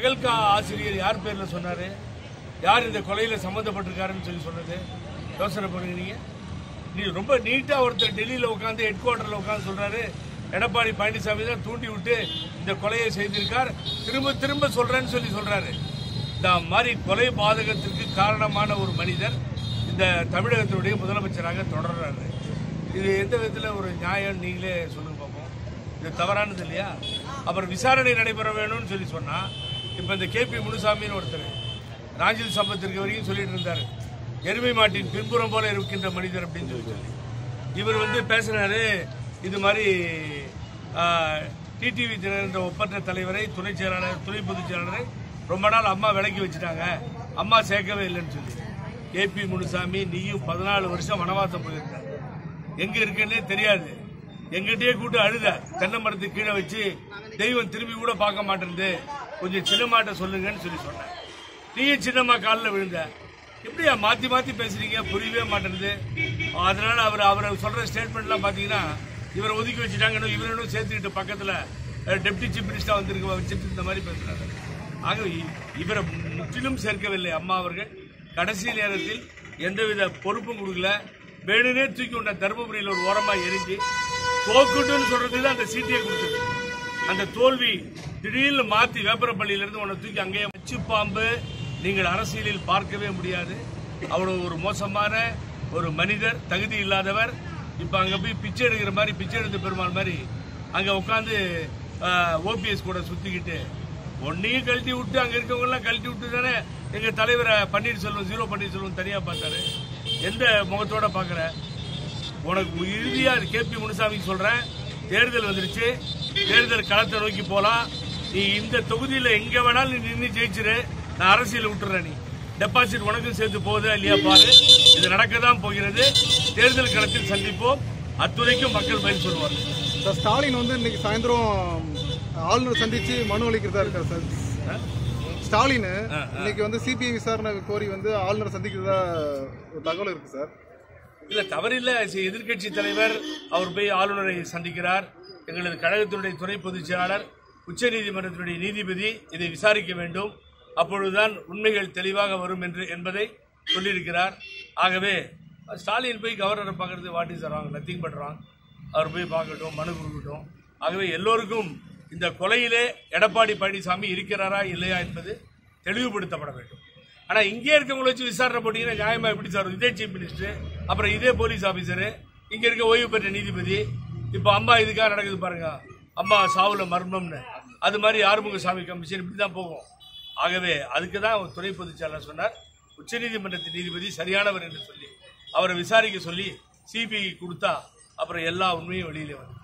தெகல்கா ஆசிரியர் யார் பேர்ல சொன்னாரு? யார் இந்த கொலையில சம்பந்தப்பட்டிருக்காருன்னு சொல்லி சொன்னது? யோசனை பண்ணுங்க நீ ரொம்ப நீட்டா ஒருத்தர் டெல்லியில உட்காந்து ஹெட் குவார்டர்ல உட்காந்து சொல்றாரு. எடப்பாடி பழனிசாமி தான் தூண்டி விட்டு இந்த கொலையை செய்திருக்கார். திரும்ப திரும்ப சொல்றேன்னு சொல்லி சொல்றாரு. இந்த மாதிரி கொலை பாதகத்திற்கு காரணமான ஒரு மனிதர் இந்த தமிழகத்தினுடைய முதலமைச்சராக தொடர்றாரு. இது எந்த விதத்தில் ஒரு நியாயம்? நீங்களே சொல்லுங்க பார்ப்போம் இது தவறானது இல்லையா? அப்புறம் விசாரணை நடைபெற வேணும்னு சொல்லி சொன்னால் இப்போ இந்த கேபி முனுசாமின்னு ஒருத்தர் ராஞ்சில் சம்பத் இருக்க வரைக்கும் சொல்லிட்டு இருந்தார். எருமை மாட்டின் பின்புறம் போல இருக்கின்ற மனிதர் அப்படின்னு சொல்லி சொல்லி. இவர் வந்து பேசுறாரு இது மாதிரி டிடிவி தினர் ஒப்பற்ற தலைவரை துணை செயலாளர் துணை பொதுச் செயலாளரை ரொம்ப நாள் அம்மா விலக்கி வச்சுட்டாங்க. அம்மா சேர்க்கவே இல்லைன்னு சொல்லி. கேபி முனுசாமி நீயும் பதினாலு வருஷம் வனவாசம் போயிருக்க எங்க இருக்குன்னே தெரியாது. எங்கிட்டயே கூட்டு அழுத தென்னை மரத்துக்கு கீழே வச்சு தெய்வம் திரும்பி கூட பார்க்க மாட்டேங்குது கொஞ்சம் சின்னமாட்ட சொல்லுங்கன்னு சொல்லி சொன்னேன். நீயும் சின்னம்மா காலில் விழுந்த. எப்படியா மாத்தி மாத்தி பேசுறீங்க? புரியவே மாட்டேங்குது. அதனால அவர் அவர் சொல்ற ஸ்டேட்மெண்ட்லாம் பாத்தீங்கன்னா இவரை ஒதுக்கி வச்சுட்டாங்கன்னு இவரும் சேர்த்துக்கிட்டு பக்கத்துல டெப்டி சீஃப் மினிஸ்டர் வந்திருக்க வச்சுட்டு இந்த மாதிரி பேசுறாரு. ஆக இ- இவரை முற்றிலும் சேர்க்கவில்லை அம்மா அவர்கள். கடைசி நேரத்தில் எந்தவித பொறுப்பும் கொடுக்கல. வேணுனே தூக்கி கொண்ட தருமபுரியில் ஒரு ஓரமாக எரிஞ்சு போக்குட்டுன்னு சொல்றதுக்கு அந்த சீட்டியை கொடுத்தது. அந்த தோல்வி திடீர்னு மாத்தி வேப்பரப்பள்ளியில இருந்து உன்னை தூக்கி அங்கேயே வச்சு பாம்பு. நீங்கள் அரசியலில் பார்க்கவே முடியாது. அவர் ஒரு மோசமான ஒரு மனிதர் தகுதி இல்லாதவர். இப்ப அங்க போய் பிச்சை எடுக்கிற மாதிரி பிச்சை எடுத்த பெருமாள் மாதிரி அங்க உட்காந்து ஓபிஎஸ் கூட சுத்திக்கிட்டு ஒன்னையும் கழட்டி விட்டு அங்க இருக்கவங்க எல்லாம் கழட்டி விட்டு தானே எங்க தலைவரை பன்னீர்செல்வம் ஜீரோ பன்னீர்செல்வம் தனியா பார்த்தாரு. எந்த முகத்தோட பாக்குற உனக்கு இறுதியா கேபி முனுசாமி சொல்றேன். தேர்தல் வந்துருச்சு. தேர்தல் களத்தை நோக்கி போலாம். நீ இந்த தொகுதியில எங்க வேணாலும் நீ நின்று ஜெயிச்சிரு. நான் அரசியல் விட்டுறேன் நீ. டெபாசிட் உனக்கும் சேர்த்து போகுதா இல்லையா பாரு. இது நடக்க தான் போகிறது. தேர்தல் களத்தில் சந்திப்போம். அத்துறைக்கும் மக்கள் சார் ஸ்டாலின் வந்து இன்னைக்கு சாயந்தரம் ஆளுநர் சந்திச்சு மனு அளிக்கிறதா இருக்காரு சார். ஸ்டாலின் இன்னைக்கு வந்து சிபிஐ விசாரணை கோரி வந்து ஆளுநர் சந்திக்கிறதா ஒரு தகவல் இருக்கு சார். இல்ல தவறில்ல. எதிர்க்கட்சி தலைவர் அவர் போய் ஆளுநரை சந்திக்கிறார். எங்களது கழகத்தினுடைய துணை பொதுச் செயலாளர் உச்சநீதிமன்றத்தினுடைய நீதிபதி இதை விசாரிக்க வேண்டும். அப்பொழுதுதான் உண்மைகள் தெளிவாக வரும் என்று என்பதை சொல்லியிருக்கிறார். ஆகவே ஸ்டாலின் போய் கவர்னரை பார்க்கறது வாட்டி தருவாங்க நத்திங் பட் அவர் போய் பார்க்கட்டும் மனு கொடுக்கட்டும். ஆகவே எல்லோருக்கும் இந்த கொலையிலே எடப்பாடி பழனிசாமி இருக்கிறாரா இல்லையா என்பது தெளிவுபடுத்தப்பட வேண்டும். ஆனால் இங்கே இருக்கவங்களை வச்சு விசாரணை போட்டிங்கன்னா நியாயமாக எப்படி சார்? இதே சீஃப் மினிஸ்டர் அப்புறம் இதே போலீஸ் ஆஃபீஸரு இங்கே இருக்க ஓய்வு பெற்ற நீதிபதி இப்போ அம்மா இதுக்காக நடக்குது பாருங்க. அம்மா சாவுல மர்மம்னு. அது மாதிரி ஆறுமுகசாமி கமிஷன் இப்படி தான் போகும். ஆகவே அதுக்கு தான் துணை பொதுச் செயலாளர் சொன்னார். உச்சநீதிமன்றத்தின் நீதிபதி சரியானவர் என்று சொல்லி அவரை விசாரிக்க சொல்லி சிபிஐ கொடுத்தா அப்புறம் எல்லா உண்மையும் வெளியிலே வந்து